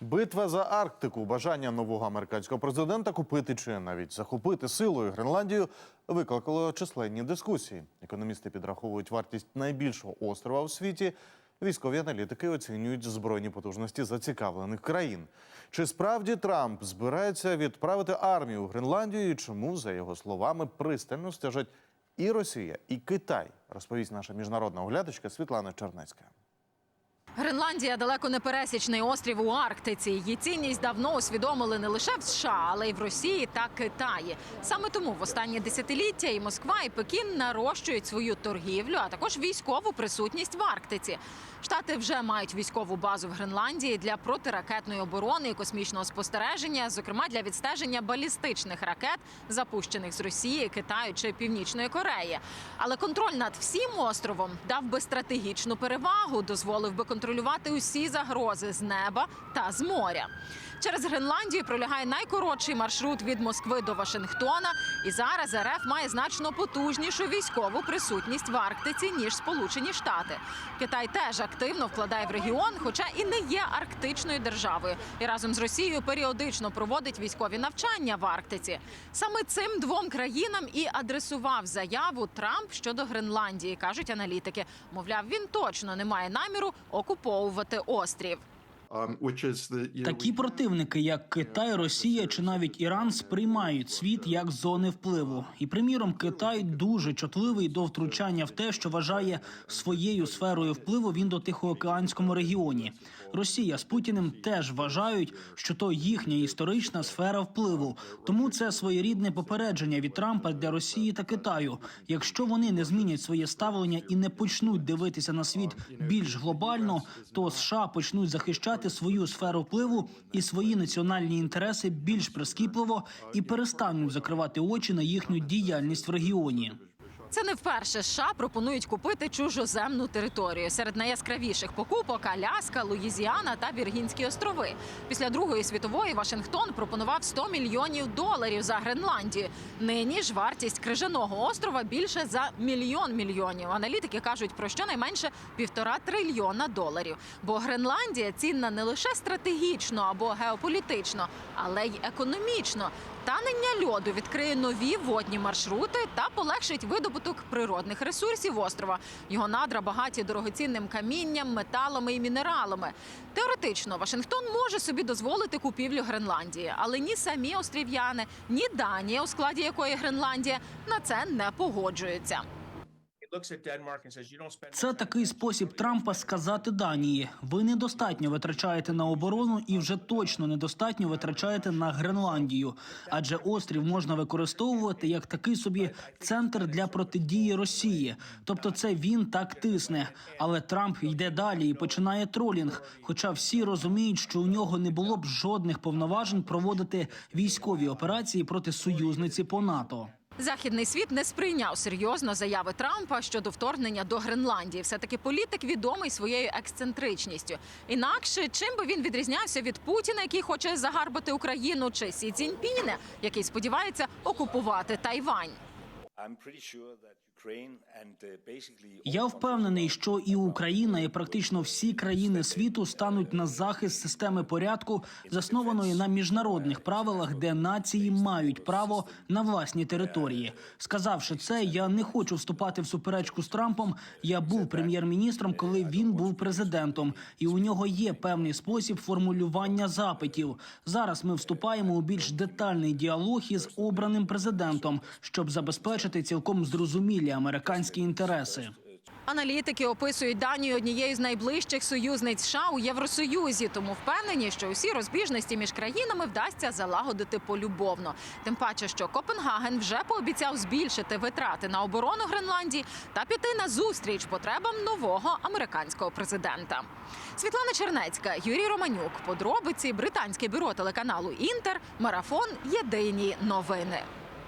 Битва за Арктику, бажання нового американського президента купити чи навіть захопити силою Гренландію викликало численні дискусії. Економісти підраховують вартість найбільшого острова у світі. Військові аналітики оцінюють збройні потужності зацікавлених країн. Чи справді Трамп збирається відправити армію у Гренландію? Чому, за його словами, пристально стежать і Росія, і Китай? Розповість наша міжнародна оглядачка Світлана Чернецька. Гренландія далеко не пересічний острів у Арктиці. Її цінність давно усвідомили не лише в США, але й в Росії та Китаї. Саме тому в останні десятиліття і Москва, і Пекін нарощують свою торгівлю, а також військову присутність в Арктиці. Штати вже мають військову базу в Гренландії для протиракетної оборони і космічного спостереження, зокрема для відстеження балістичних ракет, запущених з Росії, Китаю чи Північної Кореї. Але контроль над всім островом дав би стратегічну перевагу, дозволив би контролювати усі загрози з неба та з моря. Через Гренландію пролягає найкоротший маршрут від Москви до Вашингтона, і зараз РФ має значно потужнішу військову присутність в Арктиці ніж Сполучені Штати. Китай теж активно вкладає в регіон, хоча і не є арктичною державою, і разом з Росією періодично проводить військові навчання в Арктиці. Саме цим двом країнам і адресував заяву Трамп щодо Гренландії, кажуть аналітики. Мовляв, він точно не має наміру окуповувати острів. Um, Такі противники, як Китай, Росія чи навіть Іран, сприймають світ як зони впливу. І приміром, Китай дуже чутливий до втручання в те, що вважає своєю сферою впливу він до Тихоокеанському регіоні. Росія з Путіним теж вважають, що то їхня історична сфера впливу. Тому це своєрідне попередження від Трампа для Росії та Китаю. Якщо вони не змінять своє ставлення і не почнуть дивитися на світ більш глобально, то США почнуть захищати свою сферу впливу і свої національні інтереси більш прискіпливо і перестануть закривати очі на їхню діяльність в регіоні. Це не вперше США пропонують купити чужоземну територію. Серед найяскравіших покупок Аляска, Луїзіана та Віргінські острови. Після Другої світової Вашингтон пропонував 100 мільйонів доларів за Гренландію. Нині ж вартість крижаного острова більше за мільйон мільйонів. Аналітики кажуть про щонайменше півтора трильйона доларів. Бо Гренландія цінна не лише стратегічно або геополітично, але й економічно. Танення льоду відкриє нові водні маршрути та полегшить видобуток природних ресурсів острова. Його надра багаті дорогоцінним камінням, металами і мінералами. Теоретично Вашингтон може собі дозволити купівлю Гренландії, але ні самі острів'яни, ні Данія, у складі якої Гренландія, на це не погоджуються. Це такий спосіб Трампа сказати Данії: ви недостатньо витрачаєте на оборону і вже точно недостатньо витрачаєте на Гренландію. Адже острів можна використовувати як такий собі центр для протидії Росії. Тобто, це він так тисне. Але Трамп йде далі і починає тролінг. Хоча всі розуміють, що у нього не було б жодних повноважень проводити військові операції проти союзниці по НАТО. Західний світ не сприйняв серйозно заяви Трампа щодо вторгнення до Гренландії. Все таки політик відомий своєю ексцентричністю. Інакше чим би він відрізнявся від Путіна, який хоче загарбати Україну, чи Сі Цзіньпіна, який сподівається окупувати Тайвань. Uh, Я впевнений, що і Україна, і практично всі країни світу стануть на захист системи порядку, заснованої на міжнародних правилах, де нації мають право на власні території. Сказавши це, я не хочу вступати в суперечку з Трампом. Я був прем'єр-міністром, коли він був президентом, і у нього є певний спосіб формулювання запитів. Зараз ми вступаємо у більш детальний діалог із обраним президентом, щоб забезпечити цілком зрозумілі американські інтереси. Аналітики описують Данію однією з найближчих союзниць США у Євросоюзі, тому впевнені, що усі розбіжності між країнами вдасться залагодити полюбовно. Тим паче, що Копенгаген вже пообіцяв збільшити витрати на оборону Гренландії та піти на зустріч потребам нового американського президента. Світлана Чернецька, Юрій Романюк. Подробиці британське бюро телеканалу Інтер. Марафон. Єдині новини.